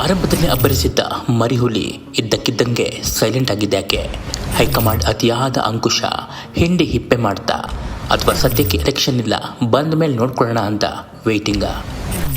ಆರಂಭದಲ್ಲಿ ಅಬ್ಬರಿಸಿದ್ದ ಮರಿಹುಲಿ ಇದ್ದಕ್ಕಿದ್ದಂಗೆ silent ಆಗಿದ್ಯಾಕೆ high command ಅತಿಯಾದ ಅಂಕುಶ ಹಿಂಡಿ ಹಿಪ್ಪೆ ಮಾಡ್ತಾ ಅಥವಾ ಸದ್ಯಕ್ಕೆ ಎಲೆಕ್ಷನ್ ಇಲ್ಲ ಬಂದ ಮೇಲೆ ನೋಡ್ಕೊಳ್ಳೋಣ ಅಂತ ವೇಟಿಂಗ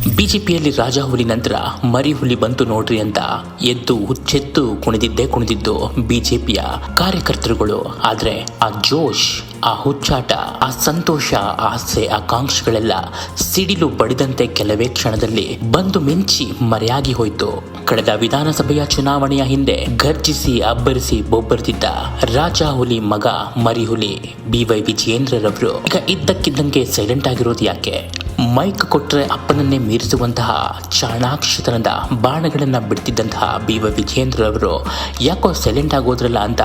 ಬಿಜೆಪಿಯಲ್ಲಿ ರಾಜಹುಲಿ ನಂತರ ಮರಿಹುಲಿ ಬಂತು ನೋಡ್ರಿ ಅಂತ ಎದ್ದು ಹುಚ್ಚೆತ್ತು ಕುಣಿದಿದ್ದೇ ಕುಣಿದಿದ್ದು ಬಿಜೆಪಿಯ ಕಾರ್ಯಕರ್ತರುಗಳು. ಆದ್ರೆ ಆ ಜೋಶ್, ಆ ಹುಚ್ಚಾಟ, ಆ ಸಂತೋಷ ಆಸೆ ಆಕಾಂಕ್ಷೆಗಳೆಲ್ಲ ಸಿಡಿಲು ಬಡಿದಂತೆ ಕೆಲವೇ ಕ್ಷಣದಲ್ಲಿ ಬಂದು ಮಿಂಚಿ ಮರೆಯಾಗಿ ಹೋಯ್ತು. ಕಳೆದ ವಿಧಾನಸಭೆಯ ಚುನಾವಣೆಯ ಹಿಂದೆ ಗರ್ಜಿಸಿ ಅಬ್ಬರಿಸಿ ಬೊಬ್ಬರಿದ್ದ ರಾಜ ಹುಲಿ ಮಗ ಮರಿಹುಲಿ ಬಿವೈ ವಿಜಯೇಂದ್ರರವರು ಈಗ ಇದ್ದಕ್ಕಿದ್ದಂಗೆ ಸೈಲೆಂಟ್ ಆಗಿರೋದು ಯಾಕೆ? ಮೈಕ್ ಕೊಟ್ಟರೆ ಅಪ್ಪನನ್ನೇ ಮೀರಿಸುವಂತಹ ಚಾಣಾಕ್ಷತನದ ಬಾಣಗಳನ್ನು ಬಿಡ್ತಿದ್ದಂತಹ ಬಿ ವೈ ವಿಜಯೇಂದ್ರರವರು ಯಾಕೋ ಸೈಲೆಂಟ್ ಆಗೋದ್ರಲ್ಲ ಅಂತ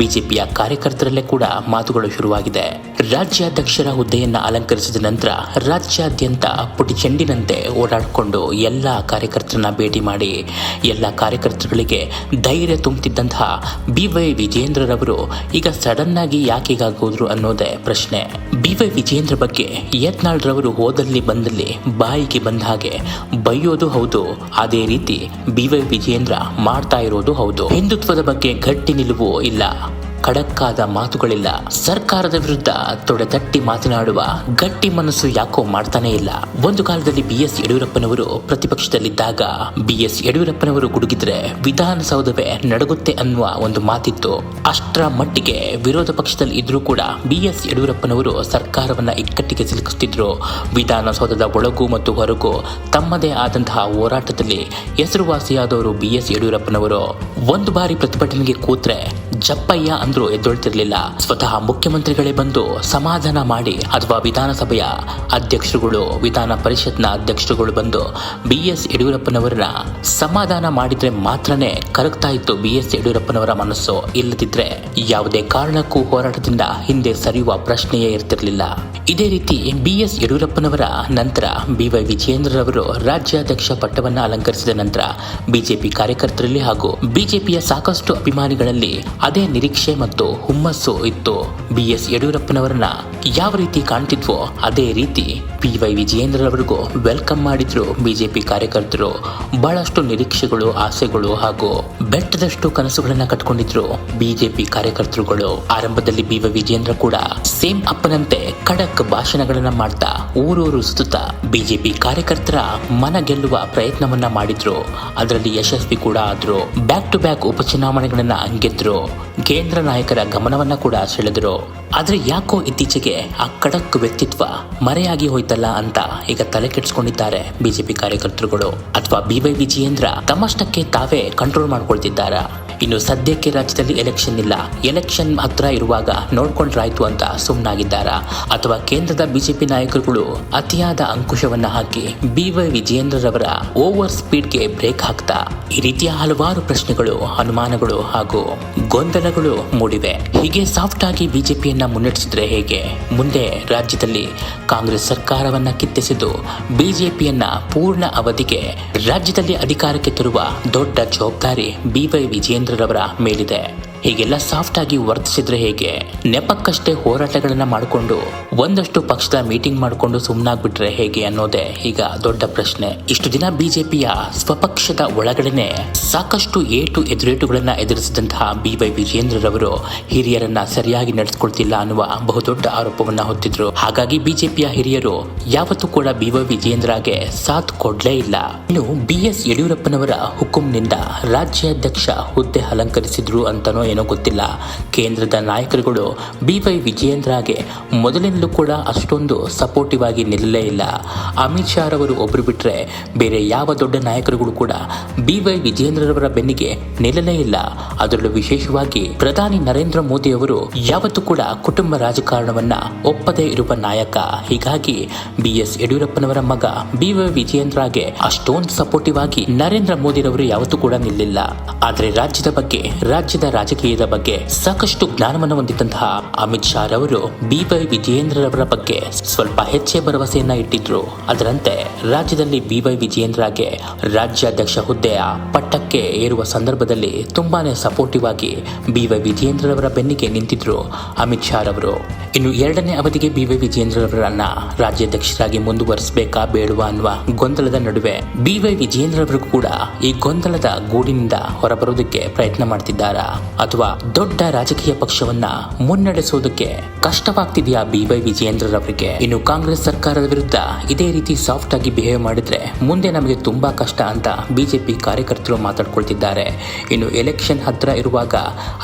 ಬಿಜೆಪಿಯ ಕಾರ್ಯಕರ್ತರಲ್ಲೇ ಕೂಡ ಮಾತುಗಳು ಶುರುವಾಗಿದೆ. ರಾಜ್ಯಾಧ್ಯಕ್ಷರ ಹುದ್ದೆಯನ್ನು ಅಲಂಕರಿಸಿದ ನಂತರ ರಾಜ್ಯಾದ್ಯಂತ ಪುಟಿ ಚೆಂಡಿನಂತೆ ಓಡಾಡಿಕೊಂಡು ಎಲ್ಲ ಕಾರ್ಯಕರ್ತರನ್ನ ಭೇಟಿ ಮಾಡಿ ಎಲ್ಲ ಕಾರ್ಯಕರ್ತರುಗಳಿಗೆ ಧೈರ್ಯ ತುಂಬುತ್ತಿದ್ದಂತಹ ಬಿ ವೈ ವಿಜಯೇಂದ್ರರವರು ಈಗ ಸಡನ್ ಆಗಿ ಯಾಕೆ ಹೀಗಾಗೋದ್ರು ಅನ್ನೋದೇ ಪ್ರಶ್ನೆ. ಬಿ ವೈ ವಿಜೇಂದ್ರ ಬಗ್ಗೆ ಯತ್ನಾಳ್ರವರು ಹೋದಲ್ಲಿ ಬಂದಲ್ಲಿ ಬಾಯಿಗೆ ಬಂದ ಹಾಗೆ ಬೈಯೋದು ಹೌದು. ಅದೇ ರೀತಿ ಬಿ ವೈ ವಿಜೇಂದ್ರ ಮಾಡ್ತಾ ಇರೋದು ಹೌದು. ಹಿಂದುತ್ವದ ಬಗ್ಗೆ ಗಟ್ಟಿ ನಿಲುವು ಇಲ್ಲ. ಖಡಕ್ಕಾದ ಮಾತುಗಳಿಲ್ಲ. ಸರ್ಕಾರದ ವಿರುದ್ಧ ತೊಡೆದಟ್ಟಿ ಮಾತನಾಡುವ ಗಟ್ಟಿ ಮನಸ್ಸು ಯಾಕೋ ಮಾಡ್ತಾನೆ ಇಲ್ಲ. ಒಂದು ಕಾಲದಲ್ಲಿ ಬಿ ಎಸ್ ಯಡಿಯೂರಪ್ಪನವರು ಪ್ರತಿಪಕ್ಷದಲ್ಲಿದ್ದಾಗ ಬಿ ಎಸ್ ಯಡಿಯೂರಪ್ಪನವರು ಗುಡುಗಿದ್ರೆ ವಿಧಾನಸೌಧವೇ ನಡಗುತ್ತೆ ಅನ್ನುವ ಒಂದು ಮಾತಿತ್ತು. ಅಷ್ಟರ ಮಟ್ಟಿಗೆ ವಿರೋಧ ಪಕ್ಷದಲ್ಲಿ ಇದ್ರೂ ಕೂಡ ಬಿ ಎಸ್ ಯಡಿಯೂರಪ್ಪನವರು ಸರ್ಕಾರವನ್ನ ಇಕ್ಕಟ್ಟಿಗೆ ಸಿಲುಕಿಸುತ್ತಿದ್ರು ವಿಧಾನಸೌಧದ ಒಳಗು ಮತ್ತು ಹೊರಗು ತಮ್ಮದೇ ಆದಂತಹ ಹೋರಾಟದಲ್ಲಿ ಹೆಸರುವಾಸಿಯಾದವರು ಬಿ ಎಸ್ ಯಡಿಯೂರಪ್ಪನವರು. ಒಂದು ಬಾರಿ ಪ್ರತಿಭಟನೆಗೆ ಕೂತ್ರೆ ಜಪ್ಪಯ್ಯ ಅಂದ್ರೂ ಎದ್ದೊಳ್ತಿರ್ಲಿಲ್ಲ. ಸ್ವತಃ ಮುಖ್ಯಮಂತ್ರಿಗಳೇ ಬಂದು ಸಮಾಧಾನ ಮಾಡಿ ಅಥವಾ ವಿಧಾನಸಭೆಯ ಅಧ್ಯಕ್ಷರುಗಳು, ವಿಧಾನ ಪರಿಷತ್ನ ಅಧ್ಯಕ್ಷರುಗಳು ಬಂದು ಬಿ ಎಸ್ ಯಡಿಯೂರಪ್ಪನವರನ್ನ ಸಮಾಧಾನ ಮಾಡಿದ್ರೆ ಮಾತ್ರನೇ ಕರಗ್ತಾ ಇತ್ತು ಬಿ ಎಸ್ ಯಡಿಯೂರಪ್ಪನವರ ಮನಸ್ಸು. ಇಲ್ಲದಿದ್ರೆ ಯಾವುದೇ ಕಾರಣಕ್ಕೂ ಹೋರಾಟದಿಂದ ಹಿಂದೆ ಸರಿಯುವ ಪ್ರಶ್ನೆಯೇ ಇರ್ತಿರ್ಲಿಲ್ಲ. ಇದೇ ರೀತಿ ಬಿ ಎಸ್ ಯಡಿಯೂರಪ್ಪನವರ ನಂತರ ಬಿ ವೈ ವಿಜಯೇಂದ್ರರವರು ರಾಜ್ಯಾಧ್ಯಕ್ಷ ಪಟ್ಟವನ್ನ ಅಲಂಕರಿಸಿದ ನಂತರ ಬಿಜೆಪಿ ಕಾರ್ಯಕರ್ತರಲ್ಲಿ ಹಾಗೂ ಬಿಜೆಪಿಯ ಸಾಕಷ್ಟು ಅಭಿಮಾನಿಗಳಲ್ಲಿ ಅದೇ ನಿರೀಕ್ಷೆ ಮತ್ತು ಹುಮ್ಮಸ್ಸು ಇತ್ತು. ಬಿ ಎಸ್ ಯಡಿಯೂರಪ್ಪನವರನ್ನ ಯಾವ ರೀತಿ ಕಾಣ್ತಿದ್ವೋ ಅದೇ ರೀತಿ ಪಿ ವೈ ವಿಜಯೇಂದ್ರರವರಿಗೂ ವೆಲ್ಕಮ್ ಮಾಡಿದ್ರು ಬಿಜೆಪಿ ಕಾರ್ಯಕರ್ತರು. ಬಹಳಷ್ಟು ನಿರೀಕ್ಷೆಗಳು, ಆಸೆಗಳು ಹಾಗೂ ಬೆಟ್ಟದಷ್ಟು ಕನಸುಗಳನ್ನ ಕಟ್ಕೊಂಡಿದ್ರು ಬಿಜೆಪಿ ಕಾರ್ಯಕರ್ತರುಗಳು. ಆರಂಭದಲ್ಲಿ ಬಿ ವೈ ವಿಜೇಂದ್ರ ಕೂಡ ಸೇಮ್ ಅಪ್ಪನಂತೆ ಖಡಕ್ ಭಾಷಣಗಳನ್ನ ಮಾಡ್ತಾ ಊರೂರು ಸುತ್ತಾ ಬಿಜೆಪಿ ಕಾರ್ಯಕರ್ತರ ಮನ ಗೆಲ್ಲುವ ಪ್ರಯತ್ನವನ್ನ ಮಾಡಿದ್ರು. ಅದರಲ್ಲಿ ಯಶಸ್ವಿ ಕೂಡ ಆದ್ರು. ಬ್ಯಾಕ್ ಟು ಬ್ಯಾಕ್ ಉಪಚುನಾವಣೆಗಳನ್ನ ಗೆದ್ರು. ಕೇಂದ್ರ ನಾಯಕರ ಗಮನವನ್ನ ಕೂಡ ಸೆಳೆದ್ರು. ಆದ್ರೆ ಯಾಕೋ ಇತ್ತೀಚೆಗೆ ಆ ಖಡಕ್ ವ್ಯಕ್ತಿತ್ವ ಮರೆಯಾಗಿ ಹೋಯ್ತಲ್ಲ ಅಂತ ಈಗ ತಲೆ ಕೆಡಿಸ್ಕೊಂಡಿದ್ದಾರೆ ಬಿಜೆಪಿ ಕಾರ್ಯಕರ್ತರುಗಳು. ಅಥವಾ ಬಿ ವೈ ವಿಜಯೇಂದ್ರ ತಮ್ಮಷ್ಟಕ್ಕೆ ತಾವೇ ಕಂಟ್ರೋಲ್ ಮಾಡ್ಕೊಳ್ತಿದ್ದಾರಾ? ಇನ್ನು ಸದ್ಯಕ್ಕೆ ರಾಜ್ಯದಲ್ಲಿ ಎಲೆಕ್ಷನ್ ಇಲ್ಲ. ಎಲೆಕ್ಷನ್ ಹತ್ರ ಇರುವಾಗ ನೋಡ್ಕೊಂಡ್ರಾಯ್ತು ಅಂತ ಸುಮ್ಮನಾಗಿದ್ದಾರಾ ಅಥವಾ ಕೇಂದ್ರದ ಬಿಜೆಪಿ ನಾಯಕರುಗಳು ಅತಿಯಾದ ಅಂಕುಶವನ್ನ ಹಾಕಿ ಬಿ ವೈ ವಿಜಯೇಂದ್ರರವರ ಓವರ್ ಸ್ಪೀಡ್ಗೆ ಬ್ರೇಕ್ ಹಾಕ್ತಾ? ಈ ರೀತಿಯ ಹಲವಾರು ಪ್ರಶ್ನೆಗಳು, ಅನುಮಾನಗಳು ಹಾಗೂ ಗೊಂದಲಗಳು ಮೂಡಿವೆ. ಹೀಗೆ ಸಾಫ್ಟ್ ಆಗಿ ಬಿಜೆಪಿಯನ್ನ ಮುನ್ನಡೆಸಿದ್ರೆ ಹೇಗೆ? ಮುಂದೆ ರಾಜ್ಯದಲ್ಲಿ ಕಾಂಗ್ರೆಸ್ ಸರ್ಕಾರವನ್ನ ಕಿತ್ತಿಸಿದ್ದು ಬಿಜೆಪಿಯನ್ನ ಪೂರ್ಣ ಅವಧಿಗೆ ರಾಜ್ಯದಲ್ಲಿ ಅಧಿಕಾರಕ್ಕೆ ತರುವ ದೊಡ್ಡ ಜವಾಬ್ದಾರಿ ಬಿ ವೈ ವಿಜೇಂದ್ರರವರ ಮೇಲಿದೆ ಹೀಗೆಲ್ಲ ಸಾಫ್ಟ್ ಆಗಿ ವರ್ತಿಸಿದ್ರೆ ಹೇಗೆ? ನೆಪಕ್ಕಷ್ಟೇ ಹೋರಾಟಗಳನ್ನ ಮಾಡಿಕೊಂಡು, ಒಂದಷ್ಟು ಪಕ್ಷದ ಮೀಟಿಂಗ್ ಮಾಡಿಕೊಂಡು ಸುಮ್ಮನಾಗ್ಬಿಟ್ರೆ ಹೇಗೆ ಅನ್ನೋದೇ ಈಗ ದೊಡ್ಡ ಪ್ರಶ್ನೆ. ಇಷ್ಟು ದಿನ ಬಿಜೆಪಿಯ ಸ್ವಪಕ್ಷದ ಒಳಗಡೆನೆ ಸಾಕಷ್ಟು ಏಟು ಎದುರೇಟುಗಳನ್ನ ಎದುರಿಸಿದಂತಹ ಬಿ ವೈ ವಿಜೇಂದ್ರರವರು ಹಿರಿಯರನ್ನ ಸರಿಯಾಗಿ ನಡೆಸಿಕೊಳ್ತಿಲ್ಲ ಅನ್ನುವ ಬಹುದೊಡ್ಡ ಆರೋಪವನ್ನ ಹೊತ್ತಿದ್ರು. ಹಾಗಾಗಿ ಬಿಜೆಪಿಯ ಹಿರಿಯರು ಯಾವತ್ತೂ ಕೂಡ ಬಿ ವೈ ವಿಜೇಂದ್ರಗೆ ಸಾಥ್ ಕೊಡ್ಲೇ ಇಲ್ಲ. ಇನ್ನು ಬಿ ಎಸ್ ಯಡಿಯೂರಪ್ಪನವರ ಹುಕುಂನಿಂದ ರಾಜ್ಯಾಧ್ಯಕ್ಷ ಹುದ್ದೆ ಅಲಂಕರಿಸಿದ್ರು ಅಂತನೋ ಏನೋ ಗೊತ್ತಿಲ್ಲ. ಕೇಂದ್ರದ ನಾಯಕರುಗಳು ಬಿ ವೈ ವಿಜಯೇಂದ್ರಗೆ ಮೊದಲಿಂದಲೂ ಕೂಡ ಅಷ್ಟೊಂದು ಸಪೋರ್ಟಿವ್ ಆಗಿ ನಿಲ್ಲಲೇ ಇಲ್ಲ. ಅಮಿತ್ ಶಾ ರವರು ಒಬ್ರು ಬಿಟ್ರೆ ಬೇರೆ ಯಾವ ದೊಡ್ಡ ನಾಯಕರುಗಳು ಕೂಡ ಬಿ ವೈ ವಿಜಯೇಂದ್ರರವರ ಬೆನ್ನಿಗೆ ನಿಲ್ಲಲೇ ಇಲ್ಲ. ಅದರಲ್ಲೂ ವಿಶೇಷವಾಗಿ ಪ್ರಧಾನಿ ನರೇಂದ್ರ ಮೋದಿ ಅವರು ಯಾವತ್ತೂ ಕೂಡ ಕುಟುಂಬ ರಾಜಕಾರಣವನ್ನ ಒಪ್ಪದೇ ಇರುವ ನಾಯಕ. ಹೀಗಾಗಿ ಬಿ ಎಸ್ ಯಡಿಯೂರಪ್ಪನವರ ಮಗ ಬಿ ವೈ ವಿಜಯೇಂದ್ರಗೆ ಅಷ್ಟೊಂದು ಸಪೋರ್ಟಿವ್ ಆಗಿ ನರೇಂದ್ರ ಮೋದಿರವರು ಯಾವತ್ತೂ ಕೂಡ ನಿಲ್ಲಿಲ್ಲ. ಆದ್ರೆ ರಾಜ್ಯದ ಬಗ್ಗೆ ರಾಜ್ಯದ ರಾಜಕೀಯ ರಾಜಕೀಯದ ಬಗ್ಗೆ ಸಾಕಷ್ಟು ಜ್ಞಾನವನ್ನು ಹೊಂದಿದ್ದಂತಹ ಅಮಿತ್ ಶಾ ರವರು ಬಿವೈ ವಿಜಯೇಂದ್ರರವರ ಬಗ್ಗೆ ಸ್ವಲ್ಪ ಹೆಚ್ಚೇ ಭರವಸೆಯನ್ನ ಇಟ್ಟಿದ್ರು. ಅದರಂತೆ ರಾಜ್ಯದಲ್ಲಿ ಬಿವೈ ವಿಜಯೇಂದ್ರಗೆ ರಾಜ್ಯಾಧ್ಯಕ್ಷ ಹುದ್ದೆಯ ಪಟ್ಟಕ್ಕೆ ಏರುವ ಸಂದರ್ಭದಲ್ಲಿ ತುಂಬಾನೇ ಸಪೋರ್ಟಿವ್ ಆಗಿ ಬಿವೈ ವಿಜಯೇಂದ್ರರವರ ಬೆನ್ನಿಗೆ ನಿಂತಿದ್ರು ಅಮಿತ್ ಶಾ ರವರು. ಇನ್ನು ಎರಡನೇ ಅವಧಿಗೆ ಬಿವೈ ವಿಜಯೇಂದ್ರರವರನ್ನ ರಾಜ್ಯಾಧ್ಯಕ್ಷರಾಗಿ ಮುಂದುವರಿಸಬೇಕಾ ಬೇಡವಾ ಅನ್ನುವ ಗೊಂದಲದ ನಡುವೆ ಬಿವೈ ವಿಜಯೇಂದ್ರರವರು ಕೂಡ ಈ ಗೊಂದಲದ ಗೂಡಿನಿಂದ ಹೊರಬರೋದಕ್ಕೆ ಪ್ರಯತ್ನ ಮಾಡ್ತಿದ್ದಾರಾ? ಅಥವಾ ದೊಡ್ಡ ರಾಜಕೀಯ ಪಕ್ಷವನ್ನ ಮುನ್ನಡೆಸುವುದಕ್ಕೆ ಕಷ್ಟವಾಗ್ತಿದೆಯಾ ಬಿ ವೈ ವಿಜಯೇಂದ್ರರವರಿಗೆ? ಇನ್ನು ಕಾಂಗ್ರೆಸ್ ಸರ್ಕಾರದ ವಿರುದ್ಧ ಇದೇ ರೀತಿ ಸಾಫ್ಟ್ ಆಗಿ ಬಿಹೇವ್ ಮಾಡಿದ್ರೆ ಮುಂದೆ ನಮಗೆ ತುಂಬಾ ಕಷ್ಟ ಅಂತ ಬಿಜೆಪಿ ಕಾರ್ಯಕರ್ತರು ಮಾತಾಡ್ಕೊಳ್ತಿದ್ದಾರೆ. ಇನ್ನು ಎಲೆಕ್ಷನ್ ಹತ್ರ ಇರುವಾಗ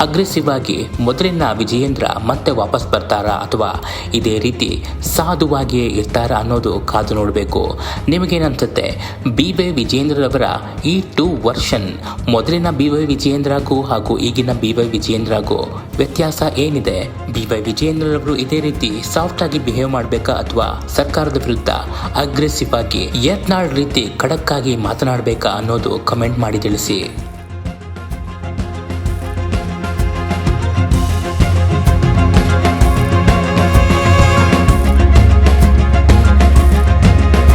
ಅಗ್ರೆಸಿವ್ ಆಗಿ ಮೊದಲಿನ ವಿಜಯೇಂದ್ರ ಮತ್ತೆ ವಾಪಸ್ ಬರ್ತಾರಾ ಅಥವಾ ಇದೇ ರೀತಿ ಸಾಧುವಾಗಿಯೇ ಇರ್ತಾರಾ ಅನ್ನೋದು ಕಾದು ನೋಡಬೇಕು. ನಿಮಗೇನನ್ಸುತ್ತೆ ಬಿ ವೈ ವಿಜಯೇಂದ್ರರವರ ಈ ಟೂ ವರ್ಷನ್ ಮೊದಲಿನ ಬಿ ವೈ ವಿಜಯೇಂದ್ರಗೂ ಹಾಗೂ ಈಗಿನ ಬಿ ವೈ ವಿಜಯೇಂದ್ರಗೂ ವ್ಯತ್ಯಾಸ ಏನಿದೆ? ಬಿ ವೈ ವಿಜಯೇಂದ್ರರವರು ಇದೇ ರೀತಿ ಸಾಫ್ಟ್ ಆಗಿ ಬಿಹೇವ್ ಮಾಡಬೇಕಾ ಅಥವಾ ಸರ್ಕಾರದ ವಿರುದ್ಧ ಅಗ್ರೆಸಿವ್ ಆಗಿ ಯತ್ನಾಳ್ ರೀತಿ ಖಡಕ್ ಆಗಿ ಮಾತನಾಡಬೇಕಾ ಅನ್ನೋದು ಕಮೆಂಟ್ ಮಾಡಿ ತಿಳಿಸಿ.